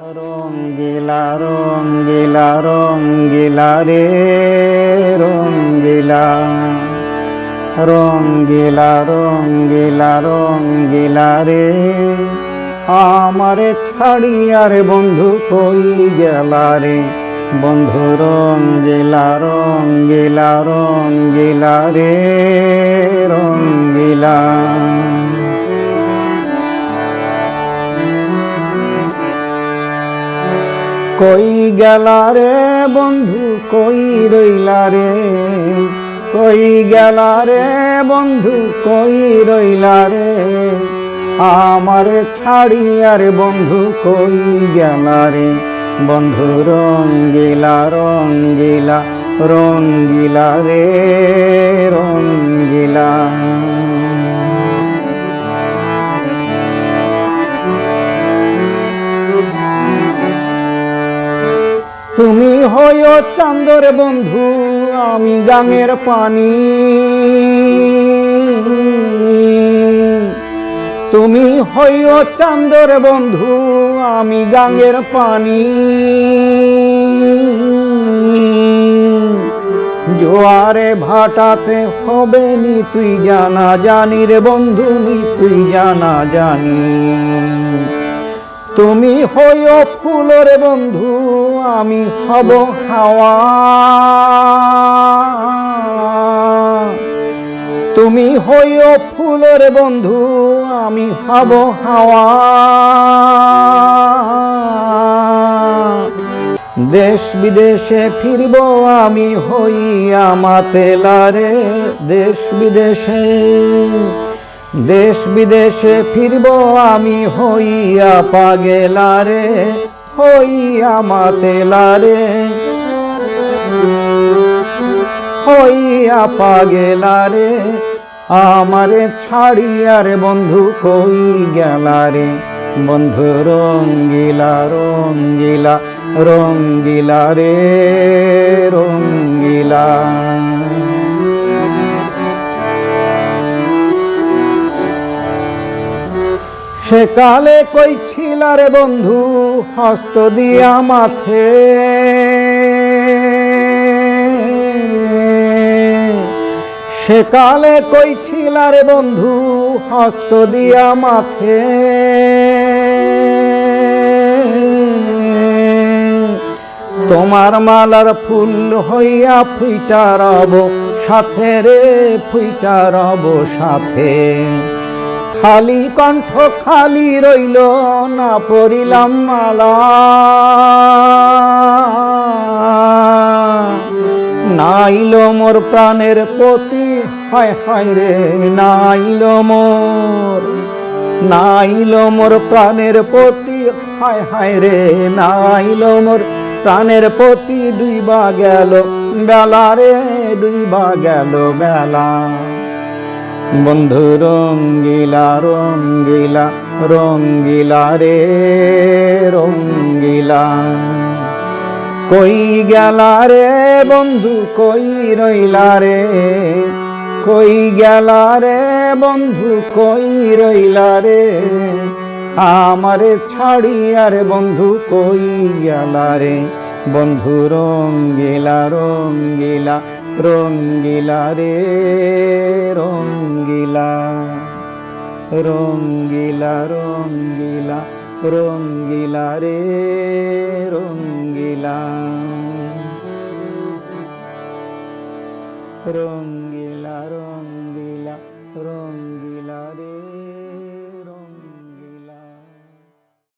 রঙ্গিলা রঙ্গিলা রঙ্গিলা রে, রঙ্গিলা। রঙ্গিলা রঙ্গিলা রঙ্গিলা রে। আমারে ছাড়িয়ার বন্ধু কই গেলা রে? বন্ধু রঙ্গিলা রঙ্গিলা রঙ্গিলা রে, রঙ্গিলা কই গেলা রে বন্ধু, কই রইলা রে? কই গেলা রে বন্ধু, কই রইলা রে? আমার ছাড়িয়ার বন্ধু কই গেলা রে? বন্ধু রঙ্গিলা রঙ্গিলা রঙ্গিলা রে, রঙ্গিলা। চান্দর বন্ধু, আমি গাঙের পানি। তুমি হইও চান্দর বন্ধু, আমি গাঙের পানি। জোয়ারে ভাটাতে হবে নি তুই জানা জানি রে বন্ধু নি, তুই জানা জানি। তুমি হইও ফুলর বন্ধু, আমি হব হাওয়া। তুমি হইও ফুলর বন্ধু, আমি হব হাওয়া। দেশ বিদেশে ফিরব আমি হইয়া মাতেলারে, দেশ বিদেশে দেশ বিদেশে ফিরব আমি হইয়া পাগেলারে, হইয়া মাতেলারে। হইয়া পাগেলারে, আমারে ছাড়িয়ার বন্ধু কই গেলারে বন্ধু রঙ্গিলা রঙ্গিলা রঙ্গিলা রে, রঙ্গিলা। সেকালে কই ছিলারে বন্ধু? হস্ত দিয়া মাথে সেকালে কই ছিলারে বন্ধু? হস্ত দিয়া মাথে তোমার মালার ফুল হইয়া ফুইটা রব, সাথে রে ফুইটা রব সাথে। খালি কণ্ঠ খালি রইল, না পড়িলাম মালা। নাইল মোর প্রাণের প্রতি, হায় হায় রে, নাইল মোর। নাইল মোর প্রাণের প্রতি, হায় হায় রে, নাইল মোর প্রাণের প্রতি ডুইবা গেল, বেলা রে ডুইবা গেল বেলা। বন্ধু রঙ্গিলা রঙ্গিলা রঙ্গিলা রে, রঙ্গিলা। কই গেলা রে বন্ধু, কই রইলা রে? কই গেলা রে বন্ধু, কই রইলা রে? আমারে ছাড়িয়ার বন্ধু, কই গেলা রে? বন্ধু রঙ্গিলা রঙ্গিলা রঙ্গিলা রে রঙ্গিলা রঙ্গিলা রঙ্গিলা রঙ্গিলা রে রঙ্গিলা রঙ্গিলা রঙ্গিলা রঙ্গিলা